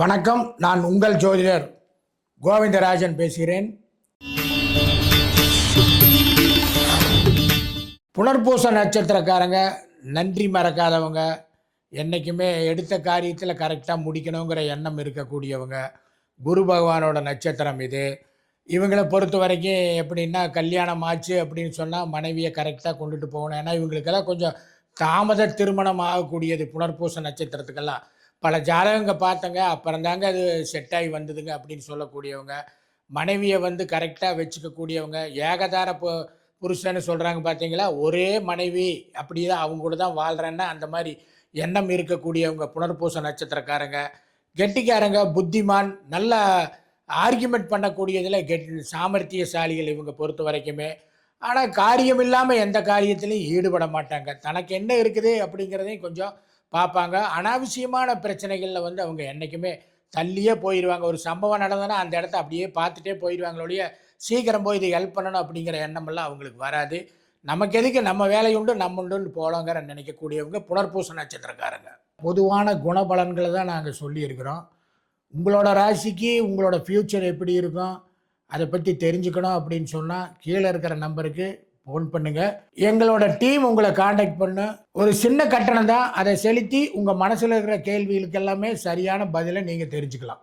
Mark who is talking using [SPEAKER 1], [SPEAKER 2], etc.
[SPEAKER 1] வணக்கம் நான் உங்கள் ஜோதிடர் கோவிந்தராஜன் பேசுகிறேன். புனர்பூச நட்சத்திரக்காரங்க நன்றி மறக்காதவங்க என்றைக்குமே எடுத்த காரியத்தில் கரெக்டாக முடிக்கணுங்கிற எண்ணம் இருக்கக்கூடியவங்க குரு பகவானோட நட்சத்திரம் இது. இவங்களை பொறுத்த வரைக்கும் எப்படின்னா கல்யாணம் ஆச்சு அப்படின்னு சொன்னால் மனைவியை கரெக்டாக கொண்டுட்டு போகணும். ஏன்னா இவங்களுக்கெல்லாம் கொஞ்சம் தாமத திருமணம் ஆகக்கூடியது புனர்பூச நட்சத்திரத்துக்கெல்லாம். பல ஜாதகங்க பார்த்தங்க அப்புறம் தாங்க அது செட் ஆகி வந்ததுங்க அப்படின்னு சொல்லக்கூடியவங்க. மனைவியை வந்து கரெக்டாக வச்சுக்கக்கூடியவங்க. ஏகதார பு புருஷன்னு சொல்கிறாங்க பார்த்தீங்களா? ஒரே மனைவி அப்படி தான் அவங்க கூட தான் வாழ்கிறேன்னா அந்த மாதிரி எண்ணம் இருக்கக்கூடியவங்க புனர்பூச நட்சத்திரக்காரங்க. கெட்டிக்காரங்க புத்திமான் நல்ல ஆர்கியூமெண்ட் பண்ணக்கூடியதில் கெட் சாமர்த்தியசாலிகள் இவங்க பொறுத்த வரைக்குமே. ஆனால் காரியம் இல்லாமல் எந்த காரியத்திலையும் ஈடுபட மாட்டாங்க. தனக்கு என்ன இருக்குது அப்படிங்கிறதையும் கொஞ்சம் பார்ப்பாங்க. அனாவசியமான பிரச்சனைகளில் வந்து அவங்க என்றைக்குமே தள்ளியே போயிடுவாங்க ஒரு சம்பவம் நடந்ததுன்னா அந்த இடத்த அப்படியே பார்த்துட்டே போயிடுவாங்களொழிய சீக்கிரம் போய் இது ஹெல்ப் பண்ணணும் அப்படிங்கிற எண்ணமெல்லாம் அவங்களுக்கு வராது. நமக்கு எதுக்கு நம்ம வேலையுண்டு நம்ம உண்டுன்னு போலங்கிற நினைக்கக்கூடியவங்க புனர்பூச நட்சத்திரக்காரங்க. பொதுவான குணபலன்களை தான் நாங்கள் சொல்லியிருக்கிறோம். உங்களோட ராசிக்கு உங்களோட ஃப்யூச்சர் எப்படி இருக்கும் அதை பற்றி தெரிஞ்சுக்கணும் அப்படின்னு சொன்னால் கீழே இருக்கிற நம்பருக்கு ஃபோன் பண்ணுங்கள் எங்களோட டீம் உங்களை காண்டாக்ட் பண்ணு. ஒரு சின்ன கட்டணம் தான். அதை செலுத்தி உங்கள் மனசில் இருக்கிற கேள்விகளுக்கு எல்லாமே சரியான பதிலை நீங்கள் தெரிஞ்சுக்கலாம்.